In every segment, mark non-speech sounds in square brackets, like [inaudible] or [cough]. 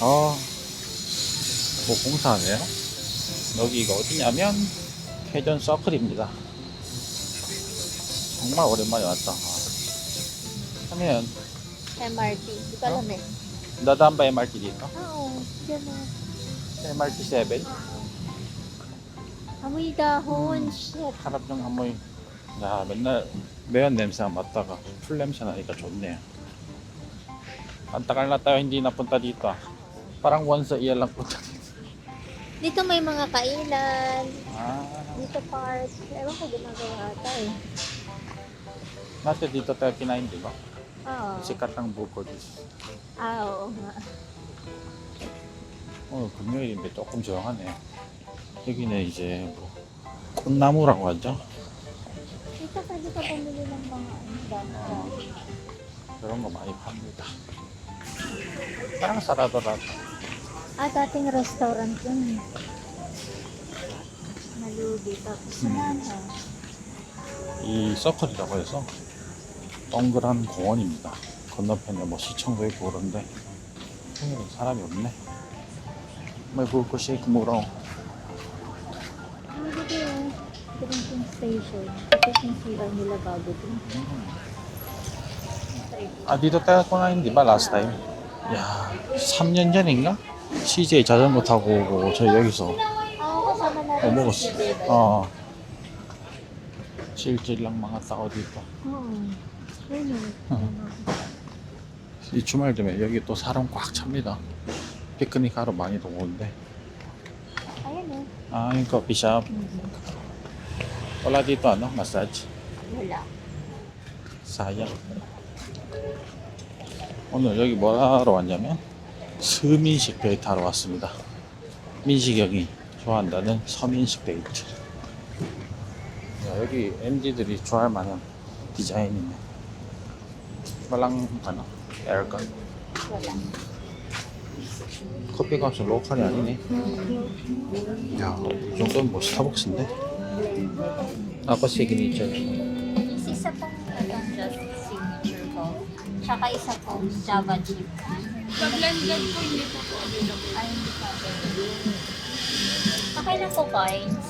아, 뭐 공사하네요. 여기가 어디냐면 회전 서클입니다. 정말 오랜만에 왔다. 아. 하면 MRT. Alam eh. dadaan ba MRT dyan o. MRT 7? Amoy dahon. Shit. harap ng amoy. 야, 맨날 매연 냄새 맡다가 풀 냄새 나니까 좋네요. Ang tagal na tayo hindi napunta dito ah. Parang once a year lang punta dito. Dito may mga kainan. Ah, Dito park. Ewan ko ginagawa ata eh. natin dito tayo kinain, di ba? Oo. Sikat ng bukod. Ah, oo nga. 오늘 금요일인데 조금 조용하네. 여기는 이제 뭐 꽃나무라고 하죠. Ng mga ano, dami 그런 거 많이 팝니다. parang sarado-rado. Ah, dating restaurant yun. Nalugi. Tapos Hmm. na na. 이 서클이라고 해서 동그란 공원입니다. 건너편에 뭐 시청도 있고 그런데 평일은 사람이 없네. Buko shake murong. Ah, dito yun. Drinking station. Yung CR nila bago din. 아, kumain, di ba, last time? 야, 3년 전인가? CJ 자전거 타고 오고 저 여기서 Ah, kasama 어, natin 먹었어. si David. 어. 실질 lang mga tao dito. Oo. Ayun 어. o. 이 주말 되면 여기 또 사람 꽉 찹니다. 피크닉 하러 많이도 오는데. Ayan o. 아, yung 커피숍. Wala dito ano, massage. Wala. sayang. 오늘 여기 뭐 하러 왔냐면 서민식 데이트 하러 왔습니다. 민식이 형이 좋아한다는 서민식 데이트. 야, 여기 MZ들이 좋아할 만한 디자인이네. ano, aircon. Wala. 커피 값은 로컬이 아니네. 야, 이 정도면 뭐 스타벅스인데? 아까 시그니처. Is isa pong just signature ko. Tsaka isa pong Java chip. Sa blended po, hindi po po available. Ay, hindi pa available. Okay na po, coins.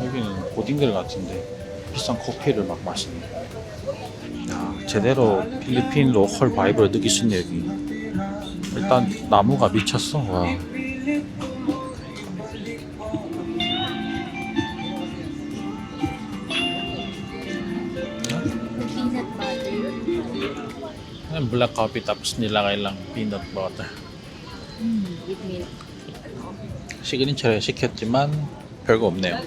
여기는 고딩들 같은데 비싼 커피를 막 마시네. 야, 제대로 필리핀 로컬 바이브를 느낄 수 있네 여기. 일단 나무가 미쳤어. 와. Yan, black coffee tapos nilagay lang peanut butter. With milk. 시그니처를 시켰지만 별거 없네요.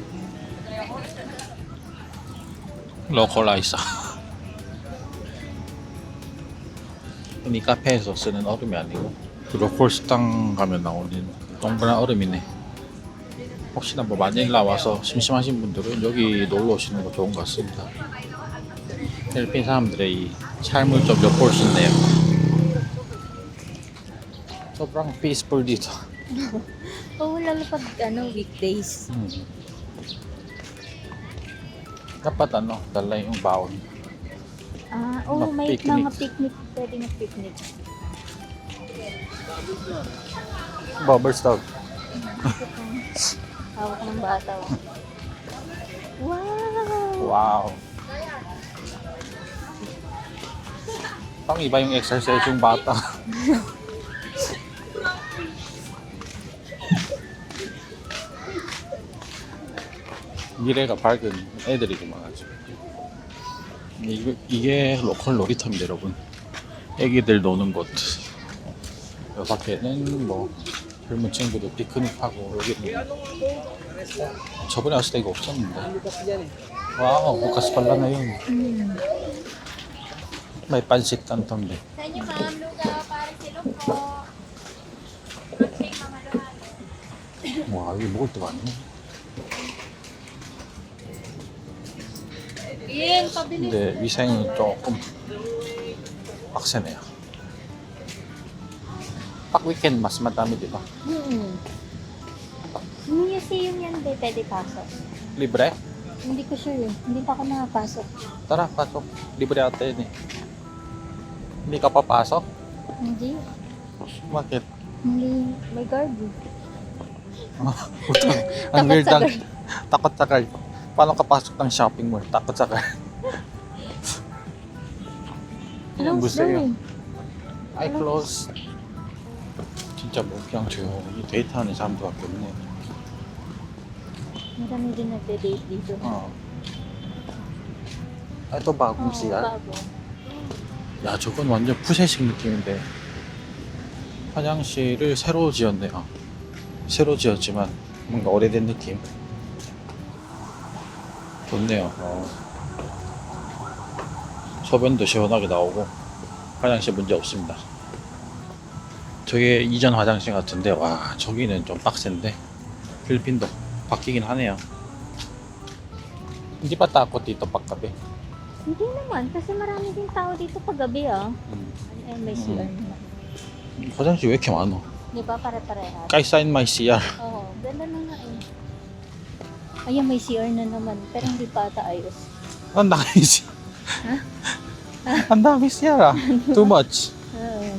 로컬라이서. 이 카페에서 쓰는 얼음이 아니고 그 로컬 식당 가면 나오는 동그란 얼음이네. 혹시나 뭐 마닐라 와서 심심하신 분들은 여기 놀러 오시는 거 좋은 것 같습니다. 필리핀 사람들의 이 Tsaka mo ito, the portion na yun. Sobrang peaceful dito. [laughs] Oh, oo, lalo pag ano, weekdays. Hmm. Dapat ano, dala yung baon. Ah, oo, oh, may picnic. mga picnic. Pwede na picnic. Bobber stove. [laughs] Hawak ng bata. [laughs] Wow! Wow! Pang iba yung exercise yung bata. 미래가 밝은 애들이구만 아주. 이게, 이게 로컬 놀이터입니다 여러분. 애기들 노는 곳. 여 밖에는 뭐 젊은 친구들 피크닉하고 여기는 저번에 왔을 때 이거 없었는데. 와우, na yun. Mm. May pansit canton din. Sa inyo, ma'am, lugaw para silog po. Milkshake, mga lugaw. 와, 이게 먹을 데가 아니네. Ian, pabili. 근데 위생은 조금 빡세네요. Pak weekend, mas madami, di ba? Hmm. Museum yan, di pwede pasok. Libre? Hindi ko sure eh. Hindi pa ako nakapasok. Tara, pasok. Libre ata yun eh. Hindi ka papasok? Hindi. Bakit? Hindi. May guard eh. [laughs] Utang. Ang Takot weird sa lang. guard. Takot sa guard. Paano ka pasok ng shopping mall? Takot sa guard. [laughs] Close 무슨 daw eh. I close. 진짜 뭐 그냥 조용히 데이트하는 사람들밖에 없네. Marami din nagde-date dito. 어. 아, 또 bagong Oo, CR? bago. 야, 저건 완전 푸세식 느낌인데. 화장실을 새로 지었네요. 새로 지었지만 뭔가 오래된 느낌. 좋네요. 어. 소변도 시원하게 나오고 화장실 문제 없습니다. 저게 이전 화장실 같은데 와 저기는 좀 빡센데 필리핀도 바뀌긴 하네요. Hindi pa takot dito pagkabi. Hindi naman. Kasi marami din tao dito paggabi ah. 음. Ay, may CR naman. 화장실 왜 이렇게 많어? Di ba pare-parehas? Kaysa in my CR. Oo. Ganda na nga eh. Ayan, may CR na naman. Pero hindi pa ata ayos. Ang dami CR. [laughs] Ang dami CR ah. Too much. Oo.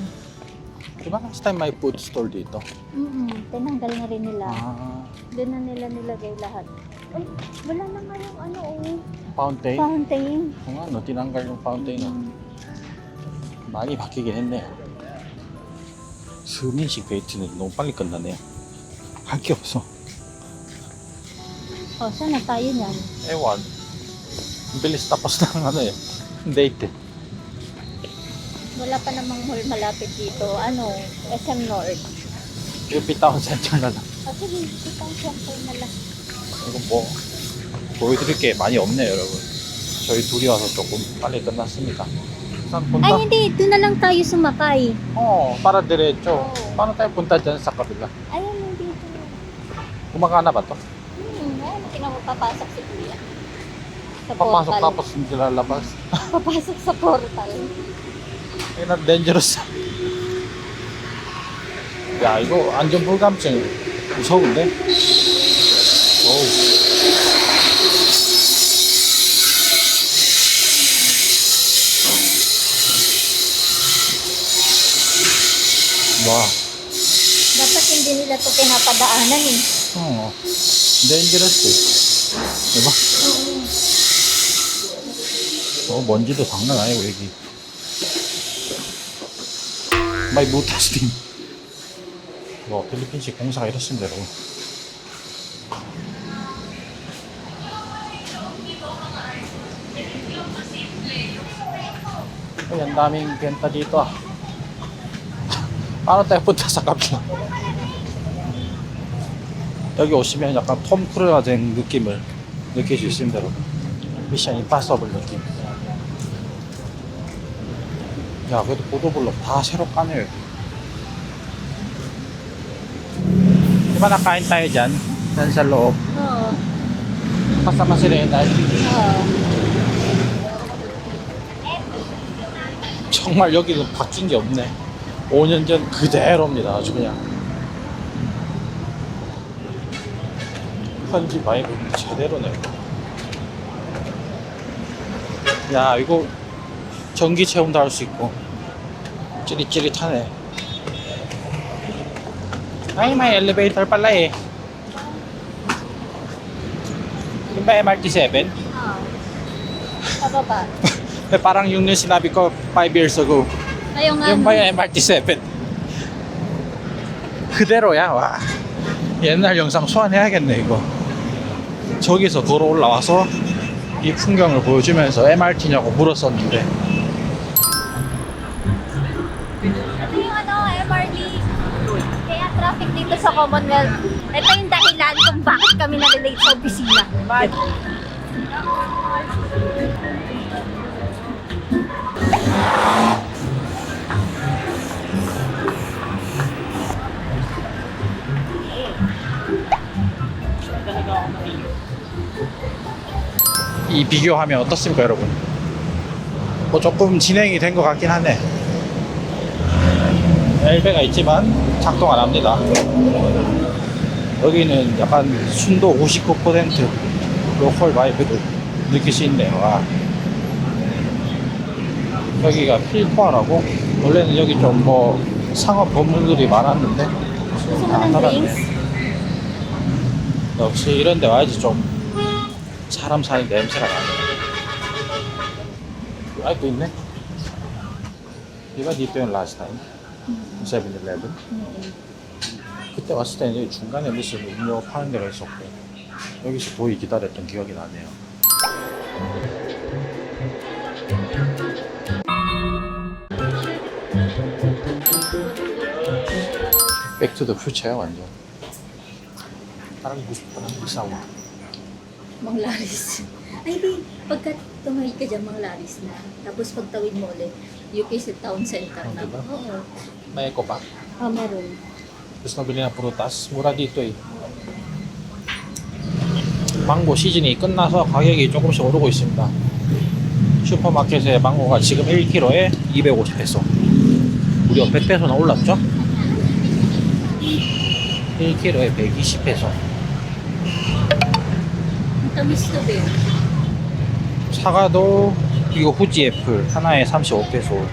Diba last time may food store dito? Mm Tinanggal na rin nila. Ah, Doon na nila nilagay lahat. Ay, wala na nga yung ano oh. Ano, tinanggal yung fountain. oh. Mm. 많이 바뀌긴 했네요. 스민식 데이트는 너무 빨리 끝나네요. 할 게 없어. Oh, na? Ewan. Ang bilis tapos ng ano eh. Date. Wala pa namang mall malapit dito. Ano? SM North. yung Town Center 나 lang. Ah, sige, itong center na lang. 이거 뭐 보여드릴 게 많이 없네요 여러분. 저희 둘이 와서 조금 빨리 끝났습니다. Saan punta? Ay, hindi. Doon na lang tayo sumakay. Oo, para diretso. Oo. Paano tayo punta dyan sa kabila? Ayun, hindi dito. Kumakaana ba to? Hmm, ayun, pinapapasok si Kuya. Sa Papasok portal. tapos hindi lalabas. Papasok sa portal. Ayun na, dangerous. 야, 이거 안전 불감증 무서운데? 어우. 와, Dapat hindi nila to pinapadaanan eh. 어, dangerous. 이봐. 어, 먼지도 장난 아니고, 여기. 마이 무타스팀. 와, 필리핀식 공사가 이렇습니다, 여러분. Uy, ang daming benta dito ah. Tayo punta sa kabila? 여기 오시면 약간 톰 크루즈가 된 느낌을 느낄 수 있습니다, 여러분. 미션 임파서블 느낌. 야, 그래도 보도블록 다 새로 까네요, 여기. Di ba nakain tayo dyan? Dyan sa loob. Oo. Kasama si Renal. Oo. 정말 여기는 바뀐 게 없네. 5년 전 그대로입니다. 아주 그냥. 현지 바이브 제대로네. 야, 이거 전기 체험도 할 수 있고. 찌릿찌릿하네. May elevator pala eh. Yung ba MRT7? Oo. Sa baba. Eh, parang yung yung sinabi ko 5 years ago. Yung ba yung MRT7? 그대로야, 와. 옛날 영상 소환해야겠네, 이거. 저기서 걸어 올라와서 이 풍경을 보여주면서 MRT냐고 물었었는데. Ito yung ano, MRT. Kaya traffic dito sa Commonwealth. Ito yung dahilan kung bakit kami na-relate sa opisina. 이 비교하면 어떻습니까, 여러분? 뭐 조금 진행이 된 것 같긴 하네. 엘베가 있지만 작동 안 합니다. 여기는 약간 순도 99% 로컬 바이브를 느낄 수 있네요. 와. 여기가 필포아라고 원래는 여기 좀 뭐 상업 건물들이 많았는데 다 ng 닫았네. drinks? 역시 이런 데 와야지 좀 사람 사는 냄새가 나네. 아직도 있네. 이거 dito yung last time? 7-Eleven? 그때 왔을 때는 여기 중간에 무슨 음료 파는 데가 있었고 여기서 도희 기다렸던 기억이 나네요. 백투더 퓨처야 완전. parang gusto ko ng isawa. Mang Laris. Ay, di. Pagka tumawid ka dyan, Mang Laris na. Tapos pagtawid mo ulit, UK sa town center Oh, na. diba? Oo. May eco pa. Ah, meron. Tapos nabili ng prutas. Mura dito eh. 망고 시즌이 끝나서 가격이 조금씩 오르고 있습니다. 슈퍼마켓에 망고가 지금 1kg에 250페소. 무려 100페소나 올랐죠? 1kg에 120페소. 사과도 이거 후지 애플 하나에 35페소.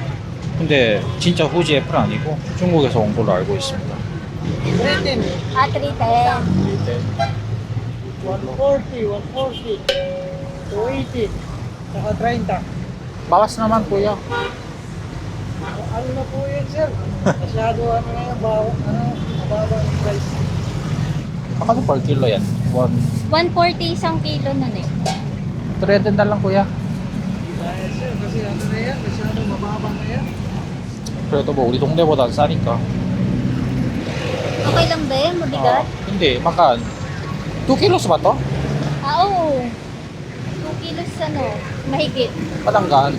근데 진짜 후지 애플 아니고 중국에서 온 걸로 알고 있습니다. Ah, 310. 140, 140, 280, saka 30. Bawas naman kuya. Ano na po yun, sir? Masyado ano na yung bawa, ano, mababa ang price. Baka per kilo yan. One. 140 isang kilo nun eh. Threaded na lang kuya. Dahil sir, kasi ano na yan, masyado mababa na yan. 그래도 뭐 우리 동네보단 싸니까. Okay lang ba yan? Mabigat? 어, 근데 막간 2 kilos ba to? Ah, oo. 2 kilos ano, mahigit. 파단간.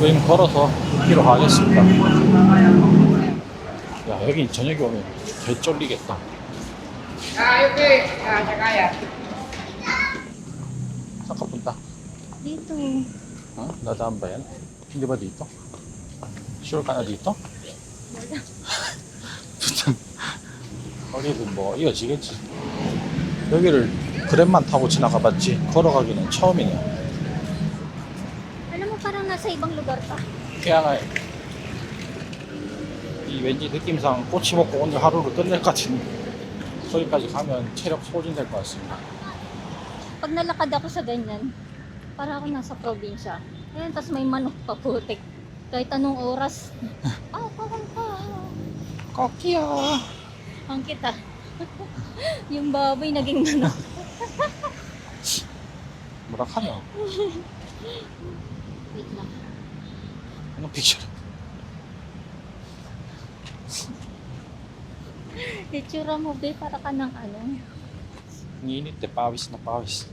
저희는 걸어서 2km 가겠습니다. 야, 여기 저녁에 오면 개 쫄리겠다. Ah, okay. Ah, kaya. Saan ka punta? Dito. Ha? Dadaan ba yan? Hindi ba dito? Sure ka na dito? 거기도 뭐 이어지겠지. 여기를 그랩만 타고 지나가 봤지 걸어가기는 처음이네. Alam mo, parang nasa ibang lugar pa. 그냥 이 왠지 느낌상 꼬치 먹고 오늘 하루를 끝낼 것 같은 거기까지 가면 체력 소진될 것 같습니다. Pag nalakad ako sa ganyan, para ako nasa probinsya. Ayan, tapos may manok pa putik. Kahit anong oras. Ah, parang pa. 꺾이야. Ang kita. yung baboy naging manok. 뭐라 하냐? Wait lang. Anong picture? Itsura mo, be, para ka ng ano. Nginit eh, pawis na pawis.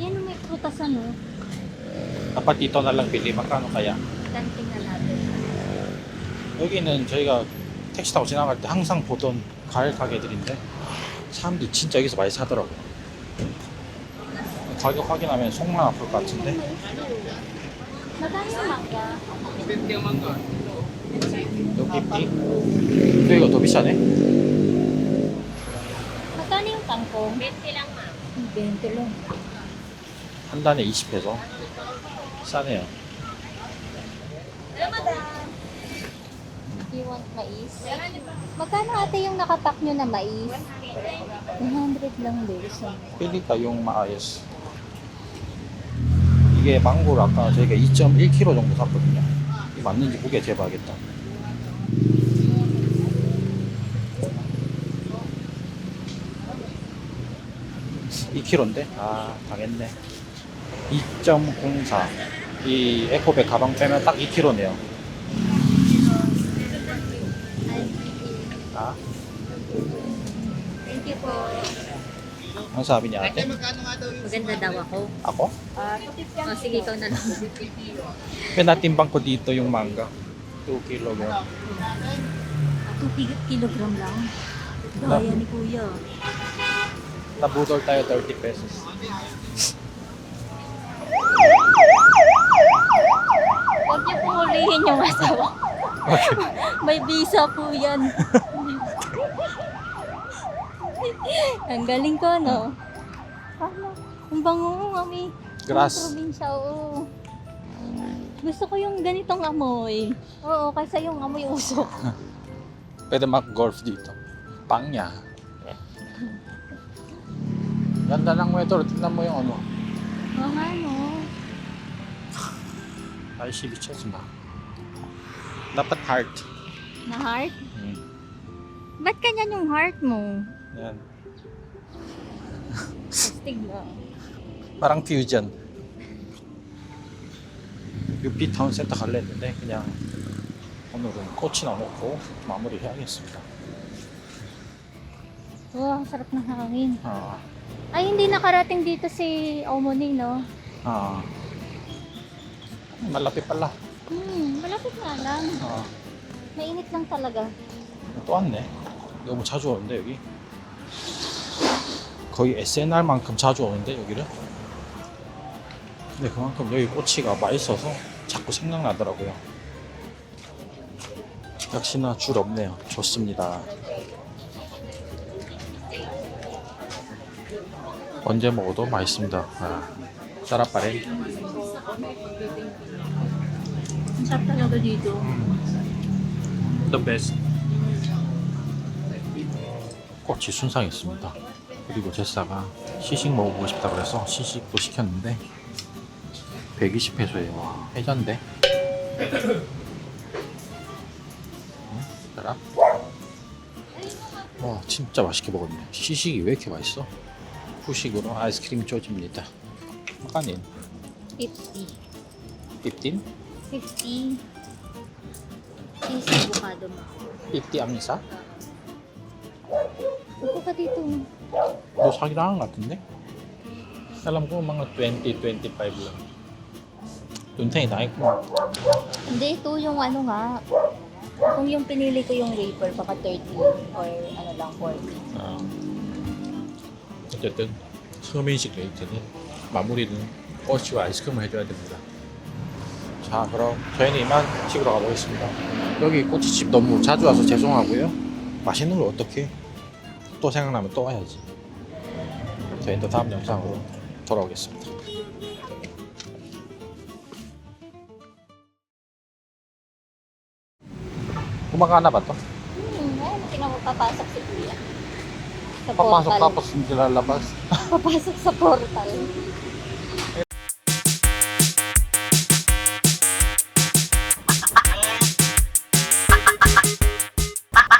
Yan may prutas ano. Dapat dito na lang bili, magkano kaya? Tanting na natin. 여기는 저희가 택시 타고 지나갈 때 항상 보던 과일 가게들인데 사람들이 진짜 여기서 많이 사더라고. 가격 확인하면 속만 아플 것 같은데. 나당연한 망가. 650? 근데 이거 더 비싸네? Magkano yung kangkong? 20 lang ma'am. 20 lang. 한 단에 20해서 싸네요. You want mais? Magkano ate yung nakapack nyo na mais? 100 lang din. Isang. 필리카 용 마이스. 이게 망고를 아까 저희가 2.1kg 정도 샀거든요. 이게 맞는지 무게 재봐야겠다. 이 k g 인데 아 당했네 2.04이 에코백 가방 빼면 딱 2kg네요 아 thank you po. ang sabi niya ate? Maganda daw ako. ako? Oh, sige, ikaw na lang. Pinatimbang ko dito yung manga 2 kg 2 kilogram lang. Gaya ni kuya. Nabudol tayo 30 pesos. Huwag niyo pong hulihin yung asawa. May visa po yan. Ang galing ko, no? Ano? Ang bango, mami. Grass. Ang probinsya, oo. Gusto ko yung ganitong amoy. Oo, kaysa yung amoy usok. Pwede mag-golf dito. Pangya. [laughs] Ganda ng weather. Tignan mo yung ano. Oo nga, no? 날씨 미쳤지 마. Dapat heart. Na heart? Hmm. Ba't ganyan yung heart mo? Yan. Astig na. parang fusion. 유피 타운센터 갈래 했는데 그냥 오늘은 꽃이나 놓고 마무리 해야겠습니다. Wow, sarap ng hangin. 아, Ay, hindi nakarating dito si Omoni, no? 아. malapit pala. Hmm, malapit nga lang. 아, Mainit lang talaga. 또 왔네. 너무 자주 오는데 여기. 거의 SNR만큼 자주 오는데 여기를. 근데 그만큼 여기 꼬치가 맛있어서 자꾸 생각나더라고요. 역시나 줄 없네요. 좋습니다. 언제 먹어도 맛있습니다. 아, 짜라빠레. Ang sarap talaga dito. The best. 꽃이 순상했습니다. 그리고 제사가 시식 먹어보고 싶다 그래서 시식도 시켰는데 120페소예요. 와, 해잔데. 응? 따라. 와, 진짜 맛있게 먹었네. 시식이 왜 이렇게 맛있어? 후식으로 아이스크림 쪼집니다. 아까는 50. 15? 50. Cheese avocado mo. 50 압니사? Upo ka dito. 너 사기를 하는 것 같은데? alam ko mga 20, 25 lang. 눈탱이 나 있고. Hindi, ito yung ano nga. Kung yung pinili ko yung wafer, baka 30 or ano lang, 40. 아. 어쨌든 서민식 레이트는 마무리는 꼬치와 아이스크림을 해줘야 됩니다. 자 그럼 저희는 이만 찍으러 가보겠습니다. 여기 꼬치집 너무 자주 와서 죄송하고요. 맛있는 걸 어떻게 또 생각나면 또 와야지. 저희는 또 다음 영상으로 돌아오겠습니다. Kumakain na ba to? Hmm, ayun, tingnan mo, papasok si Kuya. Sa Papasok portal. tapos hindi lalabas. [laughs] Papasok sa portal.